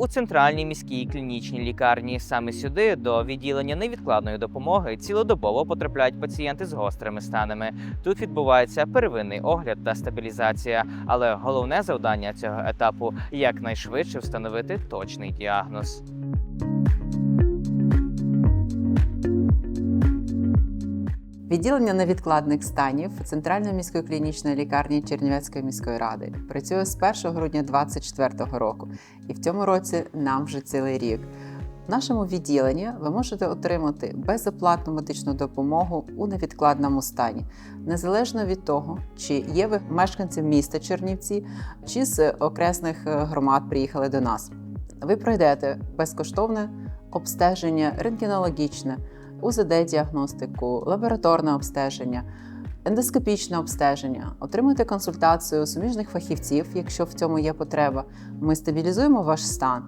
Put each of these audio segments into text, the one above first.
у центральній міській клінічній лікарні. Саме сюди до відділення невідкладної допомоги цілодобово потрапляють пацієнти з гострими станами. Тут відбувається первинний огляд та стабілізація. Але головне завдання цього етапу якнайшвидше встановити точний діагноз. Відділення невідкладних станів Центральної міської клінічної лікарні Чернівецької міської ради працює з 1 грудня 2024 року, і в цьому році нам вже цілий рік. В нашому відділенні ви можете отримати безоплатну медичну допомогу у невідкладному стані, незалежно від того, чи є ви мешканцем міста Чернівці, чи з окресних е, громад приїхали до нас. Ви пройдете безкоштовне обстеження рентгенологічне, УЗД-діагностику, лабораторне обстеження, ендоскопічне обстеження, отримуєте консультацію суміжних фахівців, якщо в цьому є потреба. Ми стабілізуємо ваш стан.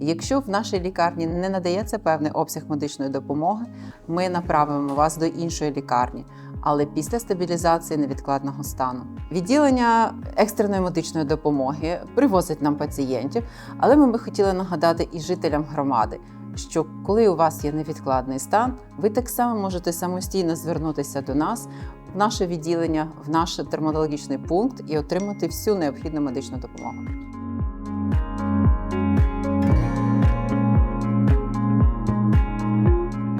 Якщо в нашій лікарні не надається певний обсяг медичної допомоги, ми направимо вас до іншої лікарні, але після стабілізації невідкладного стану. Відділення екстреної медичної допомоги привозить нам пацієнтів, але ми би хотіли нагадати і жителям громади, що коли у вас є невідкладний стан, ви так само можете самостійно звернутися до нас в наше відділення, в наш терматологічний пункт і отримати всю необхідну медичну допомогу.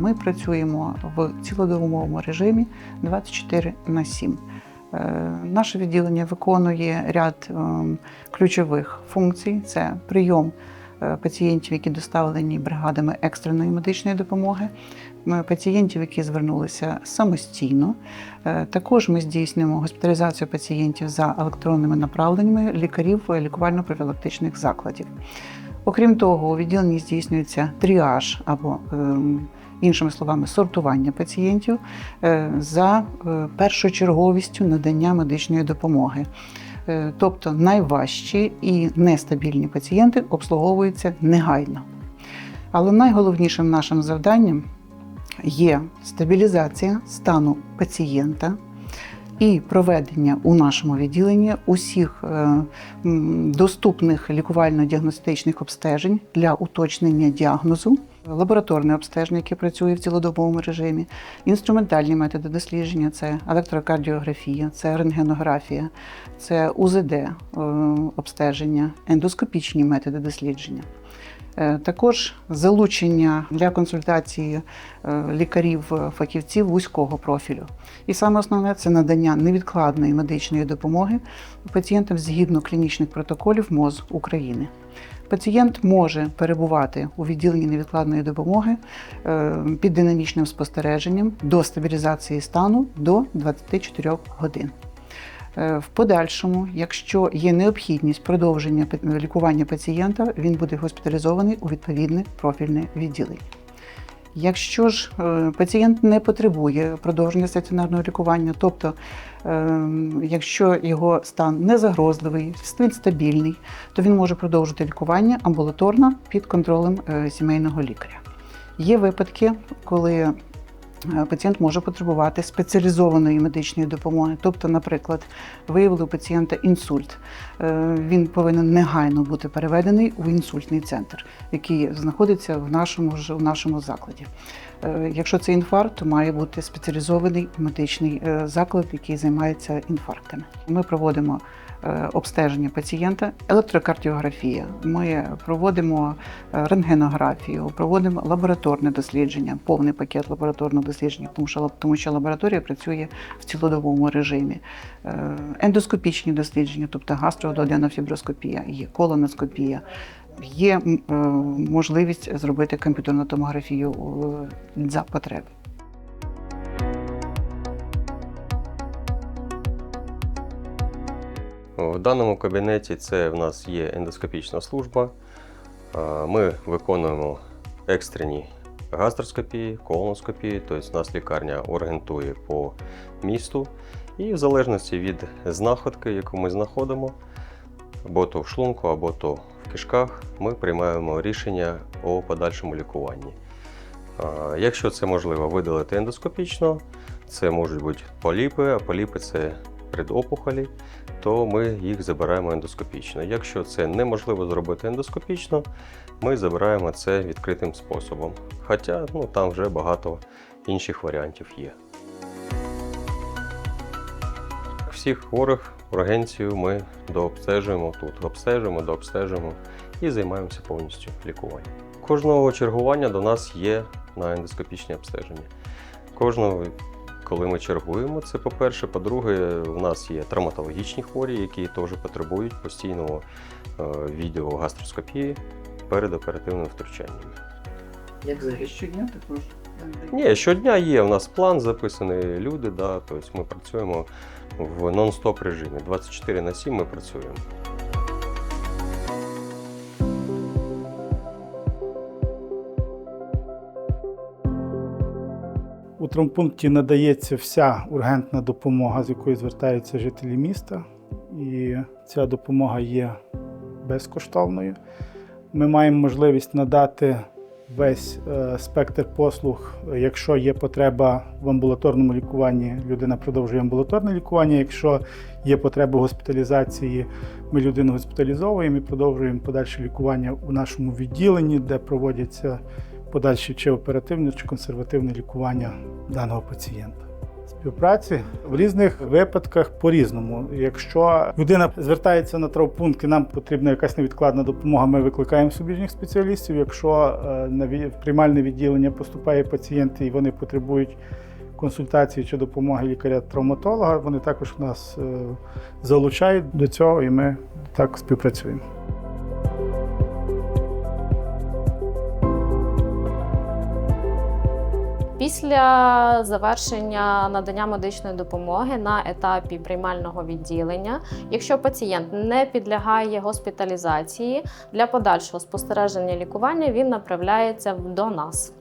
Ми працюємо в цілодобовому режимі 24 на 7. Е, Наше відділення виконує ряд е, ключових функцій: це прийом пацієнтів, які доставлені бригадами екстреної медичної допомоги, пацієнтів, які звернулися самостійно. Е, Також ми здійснюємо госпіталізацію пацієнтів за електронними направленнями лікарів лікувально-профілактичних закладів. Окрім того, у відділенні здійснюється тріаж або ем, іншими словами, сортування пацієнтів е, за е, першочерговістю надання медичної допомоги. Е, Тобто найважчі і нестабільні пацієнти обслуговуються негайно. Але найголовнішим нашим завданням є стабілізація стану пацієнта і проведення у нашому відділенні усіх е, доступних лікувально-діагностичних обстежень для уточнення діагнозу, лабораторне обстеження, яке працює в цілодобовому режимі, інструментальні методи дослідження це електрокардіографія, це рентгенографія, це УЗД е, обстеження, ендоскопічні методи дослідження. Е, Також залучення для консультації е, лікарів-фахівців вузького профілю. І саме основне це надання невідкладної медичної допомоги пацієнтам згідно клінічних протоколів МОЗ України. Пацієнт може перебувати у відділенні невідкладної допомоги е, під динамічним спостереженням до стабілізації стану до 24 годин. Е, В подальшому, якщо є необхідність продовження лікування пацієнта, він буде госпіталізований у відповідне профільне відділення. Якщо ж е, пацієнт не потребує продовження стаціонарного лікування, тобто е, якщо його стан не загрозливий, він стабільний, то він може продовжити лікування амбулаторно під контролем е, сімейного лікаря. Є випадки, коли пацієнт може потребувати спеціалізованої медичної допомоги. Тобто, наприклад, виявили у пацієнта інсульт. Е, Він повинен негайно бути переведений у інсультний центр, який знаходиться в нашому в нашому закладі. Е, Якщо це інфаркт, то має бути спеціалізований медичний е, заклад, який займається інфарктами. Ми проводимо е, обстеження пацієнта, електрокардіографія. Ми проводимо рентгенографію, проводимо лабораторне дослідження, повний пакет лабораторного дослідження, тому що тому що лабораторія працює в цілодобовому режимі. Ендоскопічні дослідження, тобто гастрододенофіброскопія, є колоноскопія. Є е, можливість зробити комп'ютерну томографію е, за потреби. В даному кабінеті це в нас є ендоскопічна служба. Ми виконуємо екстрені гастроскопії, колоноскопії, тобто нас лікарня орієнтує по місту. І в залежності від знаходки, яку ми знаходимо, або то в шлунку, або то в кишках, ми приймаємо рішення о подальшому лікуванні. Якщо це можливо видалити ендоскопічно, це можуть бути поліпи, а поліпи це предопухолі, то ми їх забираємо ендоскопічно. Якщо це неможливо зробити ендоскопічно, ми забираємо це відкритим способом. Хоча ну, там вже багато інших варіантів є. Всіх хворих ургенцію ми дообстежуємо тут, обстежуємо, дообстежуємо і займаємося повністю лікуванням. Кожного чергування до нас є на ендоскопічне обстеження. Кожного, коли ми чергуємо, це по-перше. По-друге, у нас є травматологічні хворі, які теж потребують постійного е, відеогастроскопії перед оперативним втручанням. Як взагалі щодня також? Ні, щодня є. У нас план записаний люди, да, тобто ми працюємо в нон-стоп режимі. 24 на 7 ми працюємо. У травмпункті надається вся ургентна допомога, з якою звертаються жителі міста, і ця допомога є безкоштовною. Ми маємо можливість надати весь е, спектр послуг. Якщо є потреба в амбулаторному лікуванні, людина продовжує амбулаторне лікування. Якщо є потреба госпіталізації, ми людину госпіталізовуємо і продовжуємо подальше лікування у нашому відділенні, де проводяться подальше чи оперативне, чи консервативне лікування даного пацієнта. Співпраці в різних випадках по-різному. Якщо людина звертається на травмпункт і нам потрібна якась невідкладна допомога, ми викликаємо субіжних спеціалістів. Якщо е, на приймальне відділення поступає пацієнт і вони потребують консультації чи допомоги лікаря-травматолога, вони також нас е, залучають до цього, і ми так співпрацюємо. Після завершення надання медичної допомоги на етапі приймального відділення, якщо пацієнт не підлягає госпіталізації для подальшого спостереження лікування, він направляється до нас.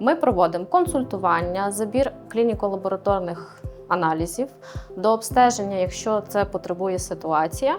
Ми проводимо консультування, забір клініко-лабораторних аналізів до обстеження, якщо це потребує ситуація.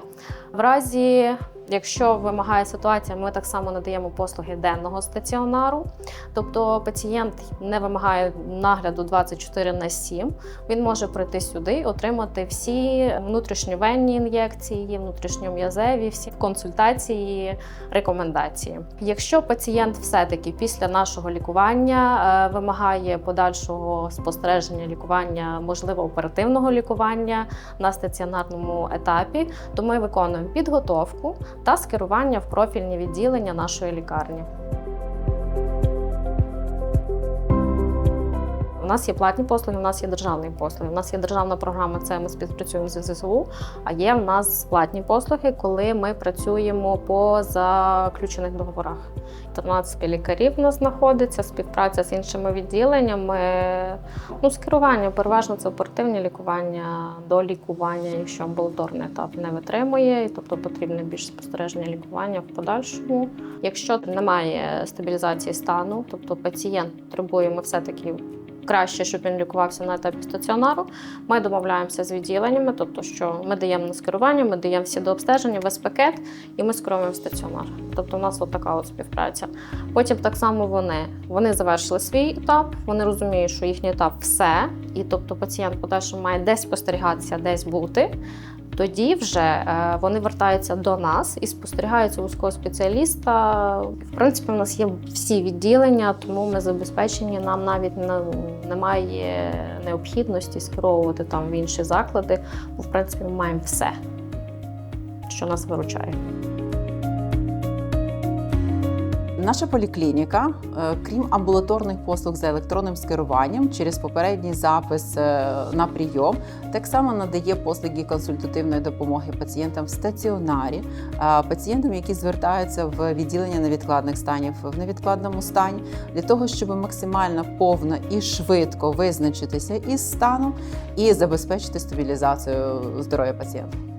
В разі, якщо вимагає ситуація, ми так само надаємо послуги денного стаціонару. Тобто пацієнт не вимагає нагляду 24 на 7, він може прийти сюди і отримати всі внутрішньовенні ін'єкції, внутрішньом'язеві, всі консультації, рекомендації. Якщо пацієнт все-таки після нашого лікування е, вимагає подальшого спостереження лікування, можливо, оперативного лікування на стаціонарному етапі, то ми виконуємо підготовку та скерування в профільні відділення нашої лікарні. У нас є платні послуги, у нас є державні послуги. У нас є державна програма, це ми співпрацюємо з ЗСУ. А є в нас платні послуги, коли ми працюємо по заключених договорах. 13 лікарів у нас знаходиться, співпраця з іншими відділеннями. Ну, скерування переважно це оперативне лікування, до лікування, якщо амбулаторний етап не витримує, і, тобто потрібне більш спостереження лікування в подальшому. Якщо немає стабілізації стану, тобто пацієнт потребує, ми все-таки краще, щоб він лікувався на етапі стаціонару. Ми домовляємося з відділеннями, тобто, що ми даємо на скерування, ми даємо всі до обстеження, весь пакет, і ми скеровуємо в стаціонар. Тобто, у нас от така от співпраця. Потім так само вони. Вони завершили свій етап, вони розуміють, що їхній етап все, і тобто пацієнт подальше має десь спостерігатися, десь бути. Тоді вже е, вони вертаються до нас і спостерігаються вузького спеціаліста. В принципі, у нас є всі відділення, тому ми забезпечені. Нам навіть не- немає необхідності скеровувати там в інші заклади, бо в принципі ми маємо все, що нас виручає. Наша поліклініка, е, крім амбулаторних послуг за електронним скеруванням через попередній запис е, на прийом, так само надає послуги консультативної допомоги пацієнтам в стаціонарі, е, пацієнтам, які звертаються в відділення невідкладних станів в невідкладному стані, для того, щоб максимально повно і швидко визначитися із станом і забезпечити стабілізацію здоров'я пацієнта.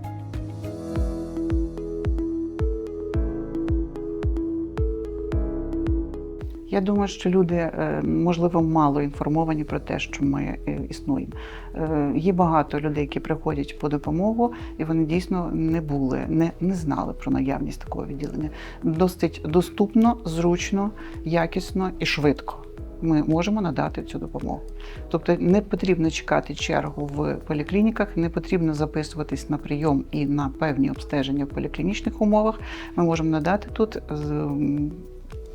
Я думаю, що люди, е, можливо, мало інформовані про те, що ми е, існуємо. Е, Є багато людей, які приходять по допомогу, і вони дійсно не були, не, не знали про наявність такого відділення. Досить доступно, зручно, якісно і швидко. ми можемо надати цю допомогу. Тобто не потрібно чекати чергу в поліклініках, не потрібно записуватись на прийом і на певні обстеження в поліклінічних умовах. Ми можемо надати тут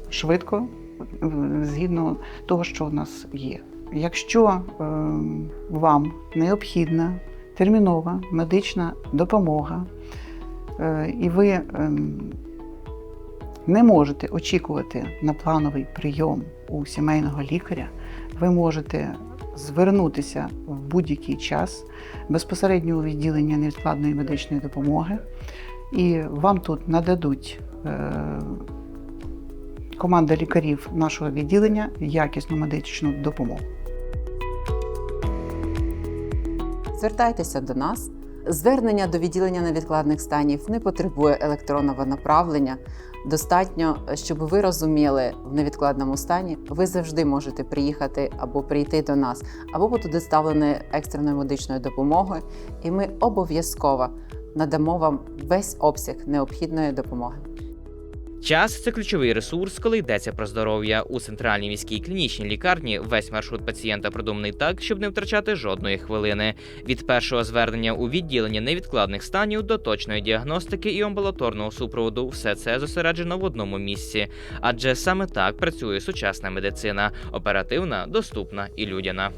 швидко, згідно того, що в нас є. Якщо е, вам необхідна термінова медична допомога, е, і ви ем, не можете очікувати на плановий прийом у сімейного лікаря, ви можете звернутися в будь-який час безпосередньо у відділення невідкладної медичної допомоги, і вам тут нададуть е, команда лікарів нашого відділення якісну медичну допомогу. Звертайтеся до нас. Звернення до відділення невідкладних станів не потребує електронного направлення. Достатньо, щоб ви розуміли в невідкладному стані, ви завжди можете приїхати або прийти до нас, або бути доставлені екстреної медичної допомоги, і ми обов'язково надамо вам весь обсяг необхідної допомоги. Час це ключовий ресурс, коли йдеться про здоров'я. У центральній міській клінічній лікарні весь маршрут пацієнта продуманий так, щоб не втрачати жодної хвилини. Від першого звернення у відділення невідкладних станів до точної діагностики і амбулаторного супроводу все це зосереджено в одному місці. Адже саме так працює сучасна медицина: оперативна, доступна і людяна.